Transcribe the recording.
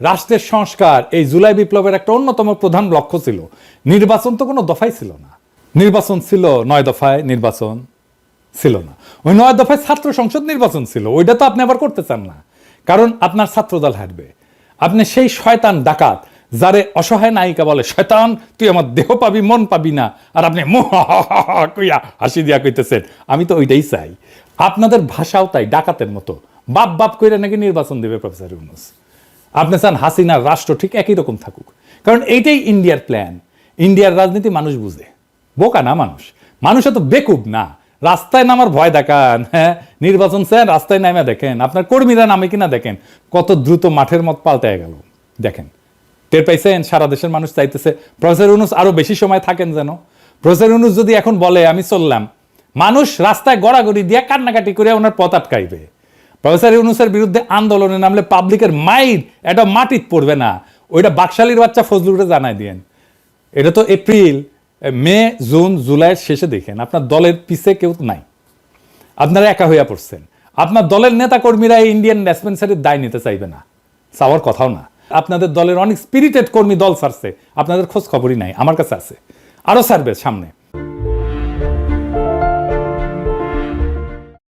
রাষ্ট্রের সংস্কার এই জুলাই বিপ্লবের একটা অন্যতম প্রধান লক্ষ্য ছিল। নির্বাচন তো কোনো দফাই ছিল না। নির্বাচন ছিল, নয় দফায় নির্বাচন ছিল না। ওই নয় দফায় ছাত্র সংসদ নির্বাচন ছিল, ওইটা তো আপনি আবার করতে চান না। কারণ আপনার ছাত্রদল হাঁটবে আপনি সেই শয়তান ডাকাত, যারে অসহায় নায়িকা বলে, শয়তান, তুই আমার দেহ পাবি, মন পাবি না। আর আপনি কইয়া হাসি দিয়া কইতেছেন। আমি তো ওইটাই চাই। আপনাদের ভাষাও তাই, ডাকাতের মতো। বাপ বাপ কইরা নাকি নির্বাচন দেবে প্রফেসর ইউনুস। আপনি চান হাসিনার রাষ্ট্র ঠিক একই রকম থাকুক। কারণ এইটাই ইন্ডিয়ার প্ল্যান ইন্ডিয়ার রাজনীতি মানুষ বুঝে। বোকা না মানুষ। মানুষ এত বেকুব না। রাস্তায় নামার ভয় দেখান হ্যাঁ? নির্বাচন চান, রাস্তায় নামে দেখেন। আপনার কর্মীরা নামে কিনা দেখেন। কত দ্রুত মাঠের মত পাল্টায় গেল। দেখেন। টের পাইছেন? সারা দেশের মানুষ চাইতেছে, প্রফেসর ইউনুস আরও বেশি সময় থাকেন যেন। প্রফেসর ইউনুস যদি এখন বলে, আমি চললাম। মানুষ রাস্তায় গড়াগড়ি দিয়ে কান্নাকাটি করে ওনার পথ আটকাইবে। প্রফেসর ইউনুসের বিরুদ্ধে আন্দোলনে নামলে পাবলিকের মাইর এটা মাটিত পড়বে না। ওইটা বাকশালীর বাচ্চা ফজলুরে জানাই দিয়েন। এটা তো এপ্রিল, মে, জুন, জুলাইয়ের শেষে দেখেন, আপনার দলের পিছে কেউ নাই। আপনারা একা হইয়া পড়ছেন। আপনার দলের নেতা কর্মীরা এই ইন্ডিয়ান ডিসপেন্সারির দায় নিতে চাইবে না। চাওয়ার কথাও না। আপনাদের দলের অনেক স্পিরিটেড কর্মী দল ছাড়ছে। আপনাদের খোঁজ খবরই নাই, আমার কাছে আছে। আরও ছাড়বে সামনে।